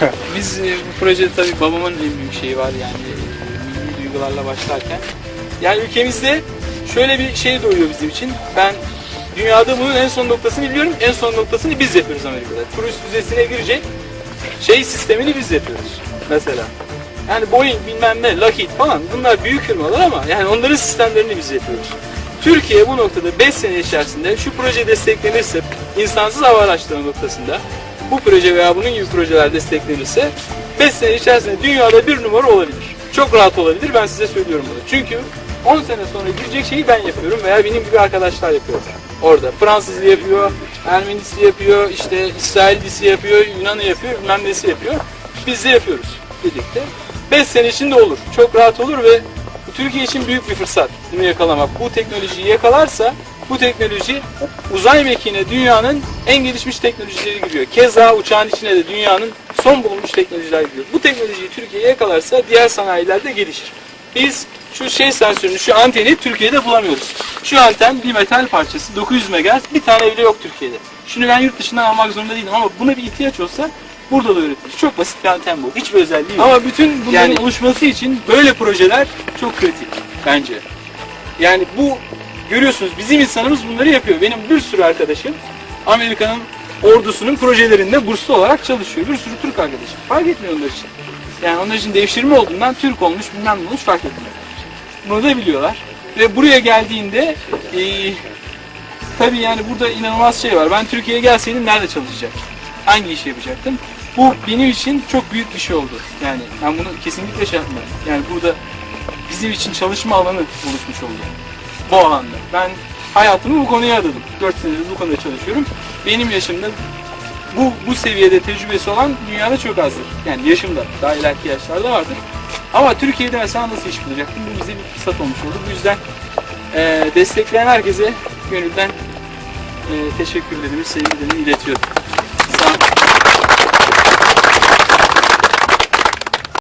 biz e, bu projede tabii babamın en büyük şeyi var yani e, duygularla başlarken. Yani ülkemizde şöyle bir şey doğuyor bizim için. Ben dünyada bunun en son noktasını biliyorum. En son noktasını biz yapıyoruz Amerika'da. Turist müzesine girecek şey sistemini biz yapıyoruz mesela. Yani Boeing bilmem ne, Lockheed falan bunlar büyük firmalar ama yani onların sistemlerini biz yapıyoruz. Türkiye bu noktada 5 sene içerisinde şu proje desteklenirse insansız hava araçları noktasında bu proje veya bunun gibi projeler desteklenirse 5 sene içerisinde dünyada bir numara olabilir. Çok rahat olabilir ben size söylüyorum bunu. Çünkü 10 sene sonra girecek şeyi ben yapıyorum veya benim gibi arkadaşlar yapıyor. Orada Fransızlı yapıyor, Ermenisi yapıyor, işte İsraillisi yapıyor, Yunanı yapıyor, bilmem nesi yapıyor. Biz de yapıyoruz birlikte. 5 sene içinde olur. Çok rahat olur ve Türkiye için büyük bir fırsat bunu yakalamak. Bu teknolojiyi yakalarsa bu teknoloji uzay mekiğine dünyanın en gelişmiş teknolojileri giriyor. Keza uçağın içine de dünyanın son bulunmuş teknolojiler giriyor. Bu teknolojiyi Türkiye yakalarsa diğer sanayiler de gelişir. Biz şu şey sensörünü, şu anteni Türkiye'de bulamıyoruz. Şu anten bir metal parçası 900 MHz bir tane bile yok Türkiye'de. Şunu ben yurt dışından almak zorunda değilim ama buna bir ihtiyaç olsa burada da üretilir. Çok basit bir anten bu. Hiçbir özelliği yok. Ama bütün bunların Yani- oluşması için böyle projeler çok kritik bence. Yani bu görüyorsunuz bizim insanımız bunları yapıyor. Benim bir sürü arkadaşım Amerika'nın ordusunun projelerinde burslu olarak çalışıyor. Bir sürü Türk arkadaşım. Fark etmiyor onlar için. Yani onlar için devşirme olduğundan Türk olmuş bilmem ne olmuş fark etmiyor. Bunu da biliyorlar. Ve buraya geldiğinde eee tabii yani burada inanılmaz şey var. Ben Türkiye'ye gelseydim nerede çalışacaktım? Hangi işi yapacaktım? Bu benim için çok büyük bir şey oldu. Yani ben bunu kesinlikle şey yapmıyorum. Yani burada bizim için çalışma alanı oluşmuş oldu. Bu alanda. Ben hayatımı bu konuya adadım. 4 senedir bu konuda çalışıyorum. Benim yaşımda bu bu seviyede tecrübesi olan dünyada çok azdır. Yani yaşımda, daha ileriki yaşlarda vardır. Ama Türkiye'de mesela nasıl iş bulacaktım? Bu bize bir fırsat olmuş oldu. Bu yüzden eee destekleyen herkese gönülden eee teşekkürlerimi, sevgilerimi iletiyorum.